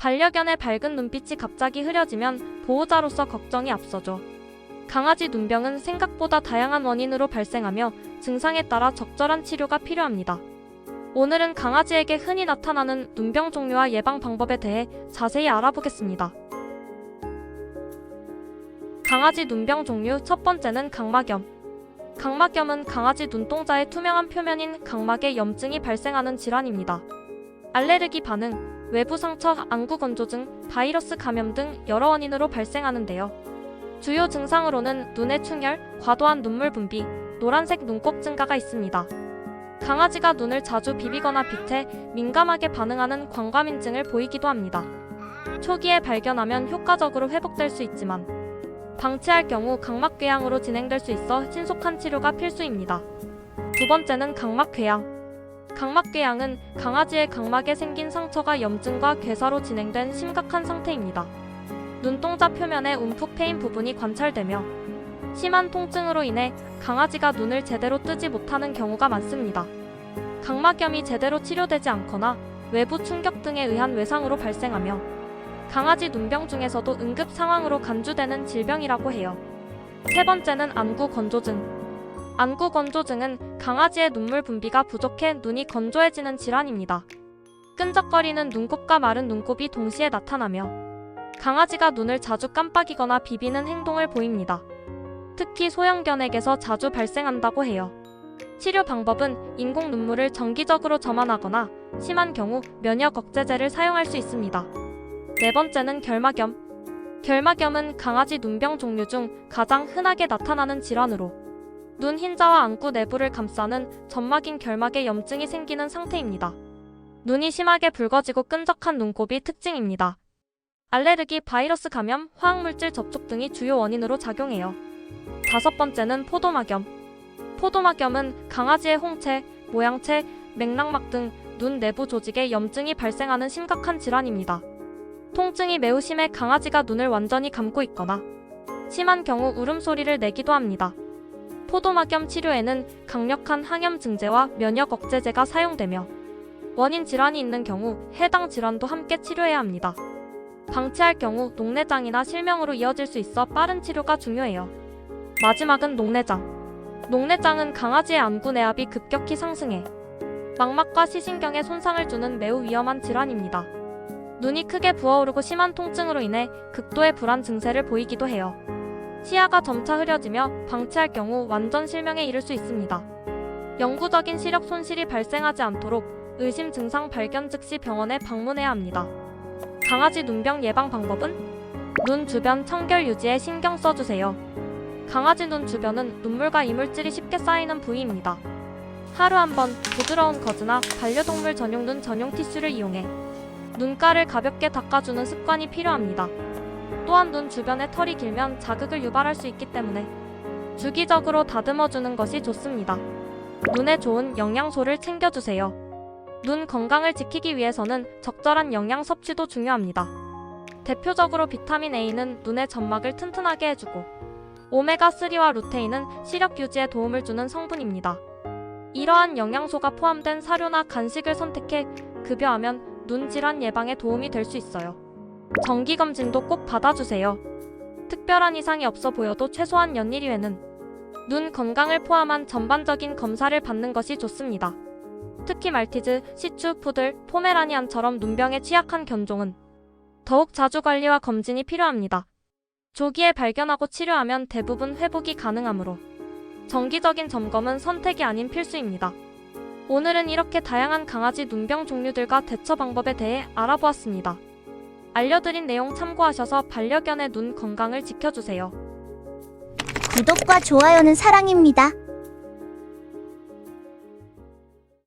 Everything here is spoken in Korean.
반려견의 밝은 눈빛이 갑자기 흐려지면 보호자로서 걱정이 앞서죠. 강아지 눈병은 생각보다 다양한 원인으로 발생하며 증상에 따라 적절한 치료가 필요합니다. 오늘은 강아지에게 흔히 나타나는 눈병 종류와 예방 방법에 대해 자세히 알아보겠습니다. 강아지 눈병 종류 첫 번째는 각막염. 각막염은 강아지 눈동자의 투명한 표면인 각막에 염증이 발생하는 질환입니다. 알레르기 반응, 외부 상처, 안구 건조증, 바이러스 감염 등 여러 원인으로 발생하는데요. 주요 증상으로는 눈의 충혈, 과도한 눈물 분비, 노란색 눈곱 증가가 있습니다. 강아지가 눈을 자주 비비거나 빛에 민감하게 반응하는 광과민증을 보이기도 합니다. 초기에 발견하면 효과적으로 회복될 수 있지만 방치할 경우 각막궤양으로 진행될 수 있어 신속한 치료가 필수입니다. 두 번째는 각막궤양. 각막궤양은 강아지의 각막에 생긴 상처가 염증과 괴사로 진행된 심각한 상태입니다. 눈동자 표면에 움푹 패인 부분이 관찰되며 심한 통증으로 인해 강아지가 눈을 제대로 뜨지 못하는 경우가 많습니다. 각막염이 제대로 치료되지 않거나 외부 충격 등에 의한 외상으로 발생하며 강아지 눈병 중에서도 응급 상황으로 간주되는 질병이라고 해요. 세 번째는 안구 건조증. 안구 건조증은 강아지의 눈물 분비가 부족해 눈이 건조해지는 질환입니다. 끈적거리는 눈곱과 마른 눈곱이 동시에 나타나며 강아지가 눈을 자주 깜빡이거나 비비는 행동을 보입니다. 특히 소형견에게서 자주 발생한다고 해요. 치료 방법은 인공 눈물을 정기적으로 점안하거나 심한 경우 면역 억제제를 사용할 수 있습니다. 네 번째는 결막염. 결막염은 강아지 눈병 종류 중 가장 흔하게 나타나는 질환으로 눈 흰자와 안구 내부를 감싸는 점막인 결막에 염증이 생기는 상태입니다. 눈이 심하게 붉어지고 끈적한 눈곱이 특징입니다. 알레르기, 바이러스 감염, 화학물질 접촉 등이 주요 원인으로 작용해요. 다섯 번째는 포도막염. 포도막염은 강아지의 홍채, 모양채, 맥락막 등 눈 내부 조직에 염증이 발생하는 심각한 질환입니다. 통증이 매우 심해 강아지가 눈을 완전히 감고 있거나 심한 경우 울음소리를 내기도 합니다. 포도막염 치료에는 강력한 항염 증제와 면역 억제제가 사용되며 원인 질환이 있는 경우 해당 질환도 함께 치료해야 합니다. 방치할 경우 녹내장이나 실명으로 이어질 수 있어 빠른 치료가 중요해요. 마지막은 녹내장. 녹내장은 강아지의 안구 내압이 급격히 상승해 망막과 시신경에 손상을 주는 매우 위험한 질환입니다. 눈이 크게 부어오르고 심한 통증으로 인해 극도의 불안 증세를 보이기도 해요. 시야가 점차 흐려지며 방치할 경우 완전 실명에 이를 수 있습니다. 영구적인 시력 손실이 발생하지 않도록 의심 증상 발견 즉시 병원에 방문해야 합니다. 강아지 눈병 예방 방법은 눈 주변 청결 유지에 신경 써주세요. 강아지 눈 주변은 눈물과 이물질이 쉽게 쌓이는 부위입니다. 하루 한 번 부드러운 거즈나 반려동물 전용 눈 전용 티슈를 이용해 눈가를 가볍게 닦아주는 습관이 필요합니다. 또한 눈 주변에 털이 길면 자극을 유발할 수 있기 때문에 주기적으로 다듬어주는 것이 좋습니다. 눈에 좋은 영양소를 챙겨주세요. 눈 건강을 지키기 위해서는 적절한 영양 섭취도 중요합니다. 대표적으로 비타민 A는 눈의 점막을 튼튼하게 해주고 오메가3와 루테인은 시력 유지에 도움을 주는 성분입니다. 이러한 영양소가 포함된 사료나 간식을 선택해 급여하면 눈 질환 예방에 도움이 될 수 있어요. 정기 검진도 꼭 받아주세요. 특별한 이상이 없어 보여도 최소한 연일 이회는 눈 건강을 포함한 전반적인 검사를 받는 것이 좋습니다. 특히 말티즈, 시추, 푸들, 포메라니안처럼 눈병에 취약한 견종은 더욱 자주 관리와 검진이 필요합니다. 조기에 발견하고 치료하면 대부분 회복이 가능하므로 정기적인 점검은 선택이 아닌 필수입니다. 오늘은 이렇게 다양한 강아지 눈병 종류들과 대처 방법에 대해 알아보았습니다. 알려드린 내용 참고하셔서 반려견의 눈 건강을 지켜주세요. 구독과 좋아요는 사랑입니다.